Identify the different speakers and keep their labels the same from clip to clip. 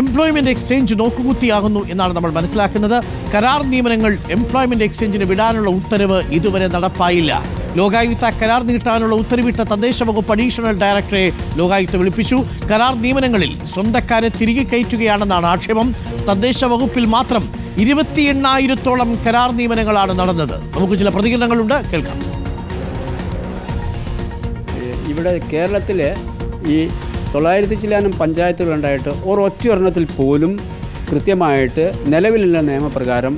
Speaker 1: Employment exchange നോക്കുകുത്തിയാകുന്നു എന്നാണ് നമ്മൾ മനസ്സിലാക്കുന്നത്. കരാർ നിയമനങ്ങൾ എംപ്ലോയ്മെന്റ് എക്സ്ചേഞ്ചിന് വിടാനുള്ള ഉത്തരവ് ഇതുവരെ നടപ്പായില്ല. ലോകായുക്ത കരാർ നീട്ടാനുള്ള ഉത്തരവിട്ട തദ്ദേശ വകുപ്പ് അഡീഷണൽ ഡയറക്ടറെ ലോകായുക്ത വിളിപ്പിച്ചു. കരാർ നിയമനങ്ങളിൽ സ്വന്തക്കാരെ തിരികെ കയറ്റുകയാണെന്നാണ് ആക്ഷേപം. തദ്ദേശ വകുപ്പിൽ മാത്രം ഇരുപത്തി എണ്ണായിരത്തോളം കരാർ നിയമനങ്ങളാണ് നടന്നത്. നമുക്ക് ചില പ്രതികരണങ്ങളുണ്ട്. കേൾക്കാം.
Speaker 2: ഇവിടെ കേരളത്തിലെ ഈ തൊള്ളായിരത്തി ചില്ലാനും പഞ്ചായത്തുകളുണ്ടായിട്ട് ഒരൊറ്റ ഒരെണ്ണത്തിൽ പോലും കൃത്യമായിട്ട് നിലവിലുള്ള നിയമപ്രകാരം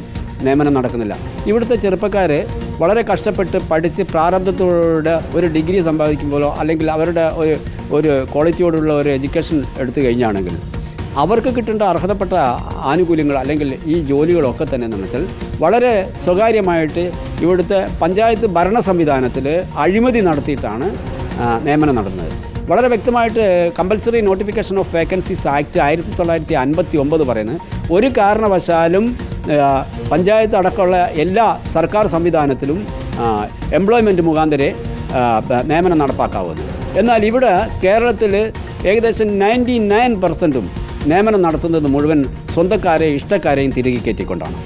Speaker 2: നിയമനം നടക്കുന്നില്ല. ഇവിടുത്തെ ചെറുപ്പക്കാർ വളരെ കഷ്ടപ്പെട്ട് പഠിച്ച് പ്രാരബ്ധത്തോടെ ഒരു ഡിഗ്രി സമ്പാദിക്കുമ്പോഴോ അല്ലെങ്കിൽ അവരുടെ ഒരു ഒരു ക്വാളിറ്റിയോടുള്ള ഒരു എഡ്യൂക്കേഷൻ എടുത്തു കഴിഞ്ഞാണെങ്കിൽ അവർക്ക് കിട്ടേണ്ട അർഹതപ്പെട്ട ആനുകൂല്യങ്ങൾ അല്ലെങ്കിൽ ഈ ജോലികളൊക്കെ തന്നെ എന്ന് വെച്ചാൽ വളരെ സ്വകാര്യമായിട്ട് ഇവിടുത്തെ പഞ്ചായത്ത് ഭരണ സംവിധാനത്തിൽ അഴിമതി നടത്തിയിട്ടാണ് നിയമനം നടന്നത്. വളരെ വ്യക്തമായിട്ട് compulsory notification of vacancies act ആയിരത്തി തൊള്ളായിരത്തി അൻപത്തി ഒമ്പത് പറയുന്നത് ഒരു കാരണവശാലും പഞ്ചായത്ത് അടക്കമുള്ള എല്ലാ സർക്കാർ സംവിധാനത്തിലും എംപ്ലോയ്മെന്റ് മുഖാന്തരെ നിയമനം നടപ്പാക്കാവുന്നത് എന്നാൽ ഇവിടെ കേരളത്തിൽ ഏകദേശം നയന്റി നയൻ പെർസെന്റും നിയമനം നടത്തുന്നത് മുഴുവൻ സ്വന്തക്കാരെ ഇഷ്ടക്കാരെയും തിരികെ കയറ്റിക്കൊണ്ടാണ്.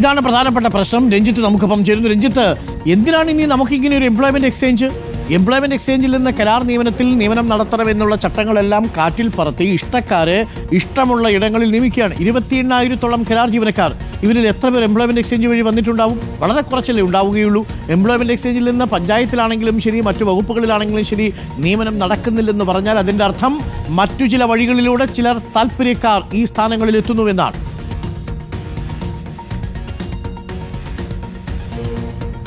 Speaker 1: ഇതാണ് പ്രധാനപ്പെട്ട പ്രശ്നം. രഞ്ജിത്ത് നമുക്കിപ്പം ചേരുന്നു. രഞ്ജിത്ത് എന്തിനാണ് ഇനി നമുക്കിങ്ങനെ ഒരു എംപ്ലോയ്മെന്റ് എക്സ്ചേഞ്ച് എംപ്ലോയ്മെന്റ് എക്സ്ചേഞ്ചിൽ നിന്ന് കരാർ നിയമനത്തിൽ നിയമനം നടത്തണമെന്നുള്ള ചട്ടങ്ങളെല്ലാം കാറ്റിൽ പറത്തി ഇഷ്ടക്കാരെ ഇഷ്ടമുള്ള ഇടങ്ങളിൽ നിയമിക്കുകയാണ്. ഇരുപത്തി എണ്ണായിരത്തോളം കരാർ ജീവനക്കാർ ഇവരിൽ എത്ര പേർ എംപ്ലോയ്മെന്റ് എക്സ്ചേഞ്ച് വഴി വന്നിട്ടുണ്ടാവും? വളരെ കുറച്ചല്ലേ ഉണ്ടാവുകയുള്ളൂ. എംപ്ലോയ്മെന്റ് എക്സ്ചേഞ്ചിൽ നിന്ന് പഞ്ചായത്തിലാണെങ്കിലും ശരി മറ്റു വകുപ്പുകളിലാണെങ്കിലും ശരി നിയമനം നടക്കുന്നില്ലെന്ന് പറഞ്ഞാൽ അതിന്റെ അർത്ഥം മറ്റു ചില വഴികളിലൂടെ ചിലർ താല്പര്യക്കാർ ഈ സ്ഥാനങ്ങളിൽ എത്തുന്നുവെന്നാണ്.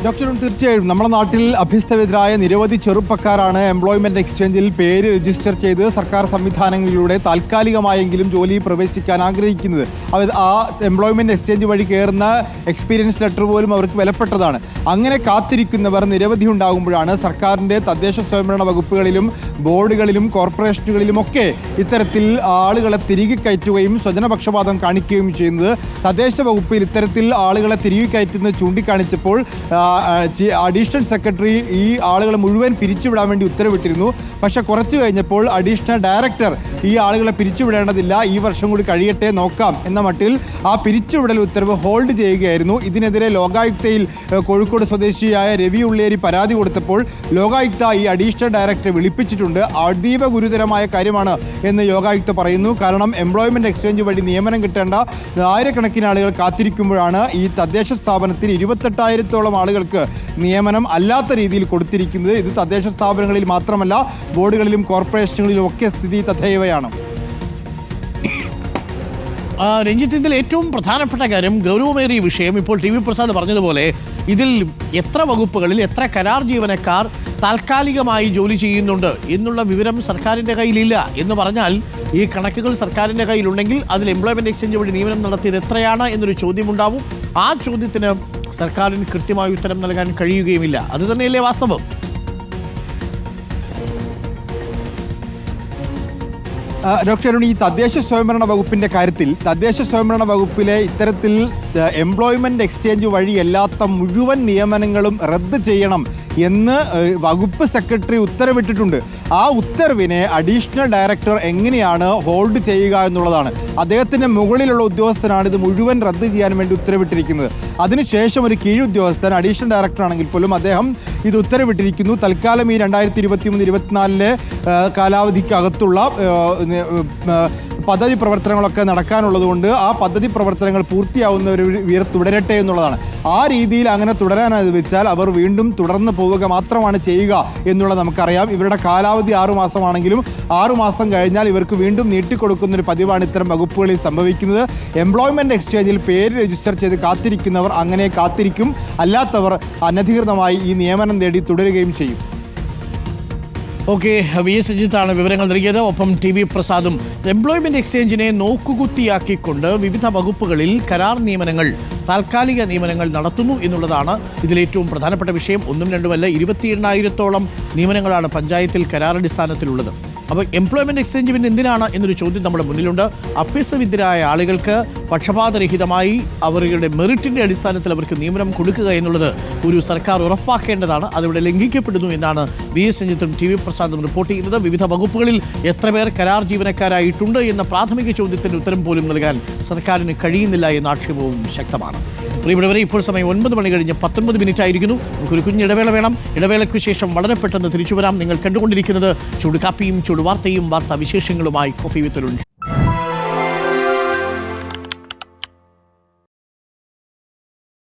Speaker 3: ഡോക്ടർ തീർച്ചയായും നമ്മുടെ നാട്ടിൽ അഭ്യസ്തവിദ്യരായ നിരവധി ചെറുപ്പക്കാരാണ് എംപ്ലോയ്മെന്റ് എക്സ്ചേഞ്ചിൽ പേര് രജിസ്റ്റർ ചെയ്ത് സർക്കാർ സംവിധാനങ്ങളിലൂടെ താൽക്കാലികമായെങ്കിലും ജോലി പ്രവേശിക്കാൻ ആഗ്രഹിക്കുന്നത്. അവർ ആ എംപ്ലോയ്മെന്റ് എക്സ്ചേഞ്ച് വഴി കയറുന്ന എക്സ്പീരിയൻസ് ലെറ്റർ പോലും അവർക്ക് വിലപ്പെട്ടതാണ്. അങ്ങനെ കാത്തിരിക്കുന്നവർ നിരവധി ഉണ്ടാകുമ്പോഴാണ് സർക്കാരിന്റെ തദ്ദേശ സ്വയംഭരണ വകുപ്പുകളിലും ബോർഡുകളിലും കോർപ്പറേഷനുകളിലുമൊക്കെ ഇത്തരത്തിൽ ആളുകളെ തിരികെ കയറ്റുകയും സ്വജനപക്ഷപാതം കാണിക്കുകയും ചെയ്യുന്നത്. തദ്ദേശ വകുപ്പിൽ ഇത്തരത്തിൽ ആളുകളെ തിരികെ കയറ്റുന്നത് ചൂണ്ടിക്കാണിച്ചപ്പോൾ അഡീഷണൽ സെക്രട്ടറി ഈ ആളുകളെ മുഴുവൻ പിരിച്ചുവിടാൻ വേണ്ടി ഉത്തരവിട്ടിരുന്നു. പക്ഷേ കുറച്ചു കഴിഞ്ഞപ്പോൾ അഡീഷണൽ ഡയറക്ടർ ഈ ആളുകളെ പിരിച്ചുവിടേണ്ടതില്ല. ഈ വർഷം കൂടി കഴിയട്ടെ നോക്കാം എന്ന മട്ടിൽ ആ പിരിച്ചുവിടൽ ഉത്തരവ് ഹോൾഡ് ചെയ്യുകയായിരുന്നു. ഇതിനെതിരെ ലോകായുക്തയിൽ കോഴിക്കോട് സ്വദേശിയായ രവി ഉള്ളേരി പരാതി കൊടുത്തപ്പോൾ ലോകായുക്ത ഈ അഡീഷണൽ ഡയറക്ടറെ വിളിപ്പിച്ചിട്ടുണ്ട്. അതീവ ഗുരുതരമായ കാര്യമാണ് എന്ന് യോഗായുക്ത പറയുന്നു. കാരണം എംപ്ലോയ്മെന്റ് എക്സ്ചേഞ്ച് വഴി നിയമനം കിട്ടേണ്ട ആയിരക്കണക്കിന് ആളുകൾ കാത്തിരിക്കുമ്പോഴാണ് ഈ തദ്ദേശ സ്ഥാപനത്തിൽ ഇരുപത്തെട്ടായിരത്തോളം ആളുകൾക്ക് നിയമനം അല്ലാത്ത രീതിയിൽ കൊടുത്തിരിക്കുന്നത്. ഇത് തദ്ദേശ സ്ഥാപനങ്ങളിൽ മാത്രമല്ല ബോർഡുകളിലും കോർപ്പറേഷനുകളിലും ഒക്കെ സ്ഥിതി തഥൈവയാണ്.
Speaker 1: ആ, രഞ്ജിത്ത് ഏറ്റവും പ്രധാനപ്പെട്ട കാര്യം ഗൗരവമേറിയ വിഷയം ഇപ്പോൾ ടി വി പ്രസാദ് പറഞ്ഞതുപോലെ ഇതിൽ എത്ര വകുപ്പുകളിൽ എത്ര കരാർ ജീവനക്കാർ താൽക്കാലികമായി ജോലി ചെയ്യുന്നുണ്ട് എന്നുള്ള വിവരം സർക്കാരിന്റെ കയ്യിലില്ല എന്ന് പറഞ്ഞാൽ ഈ കണക്കുകൾ സർക്കാരിന്റെ കയ്യിലുണ്ടെങ്കിൽ അതിൽ എംപ്ലോയ്മെന്റ് എക്സ്ചേഞ്ച് വഴി നിയമനം നടത്തിയത് എത്രയാണ് എന്നൊരു ചോദ്യമുണ്ടാവും. ആ ചോദ്യത്തിന് സർക്കാരിന് കൃത്യമായ ഉത്തരം നൽകാൻ കഴിയുകയുമില്ല. അത് തന്നെയല്ലേ വാസ്തവം?
Speaker 3: ഡോക്ടർ അരുൺ ഈ തദ്ദേശ സ്വയംഭരണ വകുപ്പിന്റെ കാര്യത്തിൽ തദ്ദേശ സ്വയംഭരണ വകുപ്പിലെ ഇത്തരത്തിൽ എംപ്ലോയ്മെന്റ് എക്സ്ചേഞ്ച് വഴിയല്ലാത്ത മുഴുവൻ നിയമനങ്ങളും റദ്ദ് ചെയ്യണം എന്ന് വകുപ്പ് സെക്രട്ടറി ഉത്തരവിട്ടിട്ടുണ്ട്. ആ ഉത്തരവിനെ അഡീഷണൽ ഡയറക്ടർ എങ്ങനെയാണ് ഹോൾഡ് ചെയ്യുക എന്നുള്ളതാണ്. അദ്ദേഹത്തിന്റെ മുകളിലുള്ള ഉദ്യോഗസ്ഥനാണ് ഇത് മുഴുവൻ റദ്ദ് ചെയ്യാൻ വേണ്ടി ഉത്തരവിട്ടിരിക്കുന്നത്. അതിനുശേഷം ഒരു കീഴുദ്യോഗസ്ഥൻ അഡീഷണൽ ഡയറക്ടർ ആണെങ്കിൽ പോലും അദ്ദേഹം ഇത് ഉത്തരവിട്ടിരിക്കുന്നു. തൽക്കാലം ഈ രണ്ടായിരത്തി ഇരുപത്തി മൂന്ന് ഇരുപത്തിനാലിലെ കാലാവധിക്കകത്തുള്ള പദ്ധതി പ്രവർത്തനങ്ങളൊക്കെ നടക്കാനുള്ളതുകൊണ്ട് ആ പദ്ധതി പ്രവർത്തനങ്ങൾ പൂർത്തിയാവുന്നവർ വീർ തുടരട്ടെ എന്നുള്ളതാണ്. ആ രീതിയിൽ അങ്ങനെ തുടരാൻ അനുവദിച്ചാൽ അവർ വീണ്ടും തുടർന്ന് പോവുക മാത്രമാണ് ചെയ്യുക എന്നുള്ളത് നമുക്കറിയാം. ഇവരുടെ കാലാവധി ആറുമാസമാണെങ്കിലും ആറുമാസം ആറു മാസം കഴിഞ്ഞാൽ ഇവർക്ക് വീണ്ടും നീട്ടിക്കൊടുക്കുന്ന ഒരു പതിവാണ് ഇത്തരം വകുപ്പുകളിൽ സംഭവിക്കുന്നത്. എംപ്ലോയ്മെന്റ് എക്സ്ചേഞ്ചിൽ പേര് രജിസ്റ്റർ ചെയ്ത് കാത്തിരിക്കുന്നവർ അങ്ങനെ കാത്തിരിക്കും. അല്ലാത്തവർ അനധികൃതമായി ഈ നിയമനം നേടി തുടരുകയും ചെയ്യും.
Speaker 1: ഓക്കെ വി എസ് അജിത്താണ് വിവരങ്ങൾ നൽകിയത്. ഒപ്പം ടി വി പ്രസാദും എംപ്ലോയ്മെന്റ് എക്സ്ചേഞ്ചിനെ നോക്കുകുത്തിയാക്കിക്കൊണ്ട് വിവിധ വകുപ്പുകളിൽ കരാർ നിയമനങ്ങൾ താൽക്കാലിക നിയമനങ്ങൾ നടത്തുന്നു എന്നുള്ളതാണ് ഇതിലേറ്റവും പ്രധാനപ്പെട്ട വിഷയം. ഒന്നും രണ്ടുമല്ല ഇരുപത്തി എണ്ണായിരത്തോളം നിയമനങ്ങളാണ് പഞ്ചായത്തിൽ കരാറടിസ്ഥാനത്തിലുള്ളത് അപ്പോൾ എംപ്ലോയ്മെന്റ് എക്സ്ചേഞ്ച് പിന്നെ എന്തിനാണ് എന്നൊരു ചോദ്യം നമ്മുടെ മുന്നിലുണ്ട്. അഭ്യസവിദ്യരായ ആളുകൾക്ക് പക്ഷപാതരഹിതമായി അവരുടെ മെറിറ്റിന്റെ അടിസ്ഥാനത്തിൽ അവർക്ക് നിയമനം കൊടുക്കുക എന്നുള്ളത് ഒരു സർക്കാർ ഉറപ്പാക്കേണ്ടതാണ്. അതിവിടെ ലംഘിക്കപ്പെടുന്നു എന്നാണ് വി എസ് രഞ്ജിത്തും ടി വി പ്രസാദും റിപ്പോർട്ട് ചെയ്യുന്നത്. വിവിധ വകുപ്പുകളിൽ എത്ര പേർ കരാർ ജീവനക്കാരായിട്ടുണ്ട് എന്ന പ്രാഥമിക ചോദ്യത്തിന് ഉത്തരം പോലും നൽകാൻ സർക്കാരിന് കഴിയുന്നില്ല എന്ന ആക്ഷേപവും ശക്തമാണ്. പ്രിയപ്പെട്ടവരെ ഇപ്പോൾ സമയം ഒൻപത് മണി കഴിഞ്ഞ് പത്തൊൻപത് മിനിറ്റ് ആയിരിക്കുന്നു നമുക്കൊരു കുഞ്ഞ് ഇടവേള വേണം. ഇടവേളയ്ക്ക് ശേഷം വളരെ പെട്ടെന്ന് തിരിച്ചു വരാം. നിങ്ങൾ കണ്ടുകൊണ്ടിരിക്കുന്നത് ചൂട് കാപ്പിയും ചൂട് വാർത്തയും വാർത്താ വിശേഷങ്ങളുമായി കോഫി വിത്തലുണ്ട്